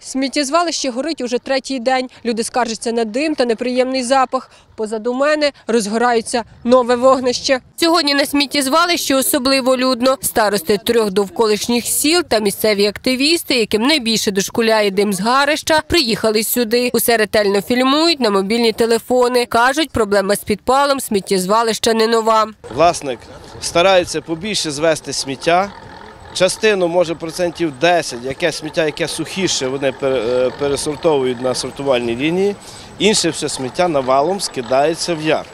Сміттєзвалище горить уже третій день. Люди скаржаться на дим та неприємний запах. Позаду мене розгорається нове вогнище. Сьогодні на сміттєзвалищі особливо людно. Старости трьох довколишніх сіл та місцеві активісти, яким найбільше дошкуляє дим з гарища, приїхали сюди. Усе ретельно фільмують на мобільні телефони. Кажуть, проблема з підпалом сміттєзвалища не нова. Власник старається побільше звести сміття. Частину, може, процентів 10, яке сміття, яке сухіше, вони е, пересортовують на сортувальній лінії. Інше все сміття навалом скидається в яр.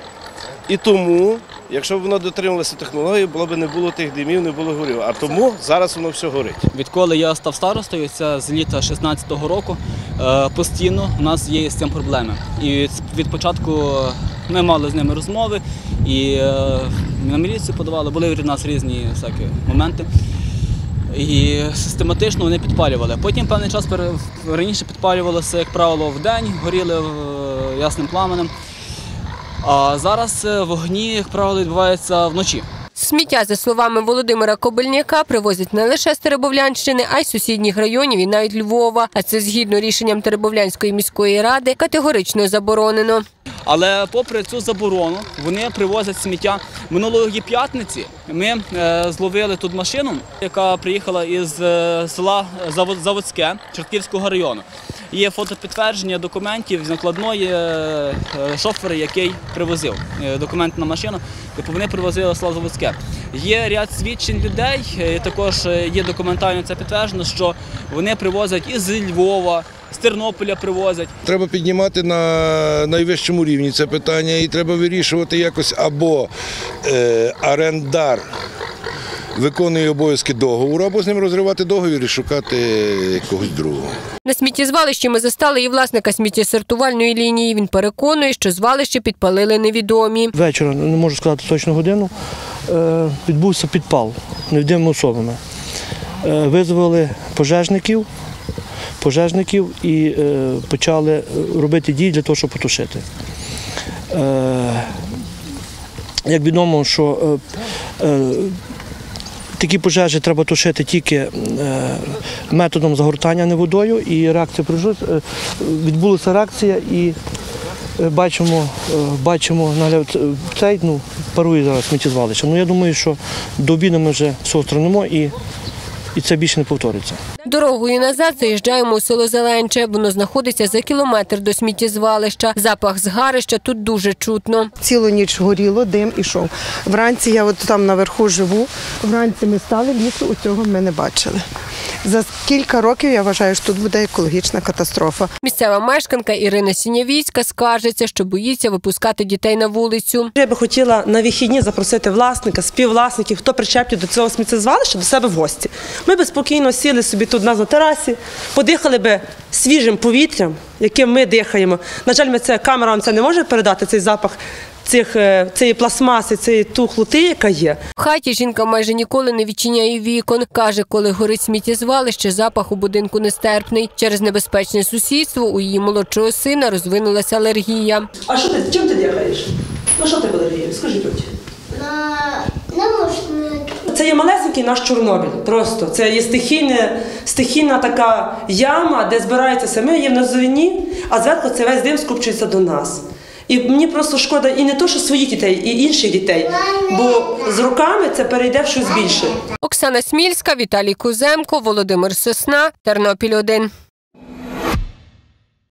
І тому, якщо б воно дотримувалося технології, було б не було тих димів, не було горів. А тому зараз воно все горить. Відколи я став старостою, це з літа 16-го року, е, постійно у нас є з цим проблеми. І від початку ми мали з ними розмови і е, на міліцію подавали, були в нас різні всякі моменти. І систематично вони підпалювали. Потім певний час раніше підпалювалося, як правило, в день, горіли е, ясним пламенем. А зараз е, вогні, як правило, відбуваються вночі. Сміття, за словами Володимира Кобильняка, привозять не лише з Теребовлянщини, а й сусідніх районів і навіть Львова. А це згідно рішенням Теребовлянської міської ради категорично заборонено. Але попри цю заборону, вони привозять сміття. Минулої п'ятниці ми е, зловили тут машину, яка приїхала із е, села Завод- Заводське Чортківського району. Є фотопідтвердження документів з накладної е, е, шофера, який привозив е, документ на машину. Тобто вони привозили села Є ряд свідчень людей, також є документально це підтверджено, що вони привозять із Львова, з Тернополя привозять. Треба піднімати на найвищому рівні це питання і треба вирішувати якось або е, орендар виконує обов'язки договору, або з ним розривати договір і шукати якогось другого. На сміттєзвалищі ми застали і власника сміттєсортувальної лінії. Він переконує, що звалище підпалили невідомі. Вечора, не можу сказати точну годину, е, відбувся підпал невідомими особами. Е, Визвали пожежників, пожежників і е, почали робити дії для того, щоб потушити. Е, Як відомо, що е, такі пожежі треба тушити тільки е, методом загортання, не водою. І реакція е, відбулася реакція і Е, Бачимо, бачимо нагляд цей, ну, парує зараз сміттєзвалище. Ну я думаю, що до обіду ми вже все устранимо і, і це більше не повториться. Дорогою назад заїжджаємо у село Зеленче. Воно знаходиться за кілометр до сміттєзвалища. Запах згарища тут дуже чутно. Цілу ніч горіло, дим ішов. Вранці я от там наверху живу. Вранці ми стали, лісу у цього ми не бачили. За кілька років я вважаю, що тут буде екологічна катастрофа. Місцева мешканка Ірина Сінявійська скаржиться, що боїться випускати дітей на вулицю. Я би хотіла на вихідні запросити власника, співвласників, хто причеплять до цього сміттєзвалища до себе в гості. Ми би спокійно сіли собі тут на терасі, подихали би свіжим повітрям, яким ми дихаємо. На жаль, ми це камера вам це не може передати цей запах цих, е, цієї пластмаси, цієї тухлоти, яка є. В хаті жінка майже ніколи не відчиняє вікон. Каже, коли горить сміттєзвалище, запах у будинку нестерпний. Через небезпечне сусідство у її молодшого сина розвинулася алергія. А що ти чим ти дихаєш? Ну що ти алергія? Скажи тьоті. Це є малесенький наш Чорнобиль. Просто це є стихійне, стихійна така яма, де збирається саме є в низовині, а зверху це весь дим скупчується до нас. І мені просто шкода і не то, що своїх дітей, і інших дітей, бо з роками це перейде в щось більше. Оксана Смільська, Віталій Куземко, Володимир Сосна, Тернопіль 1.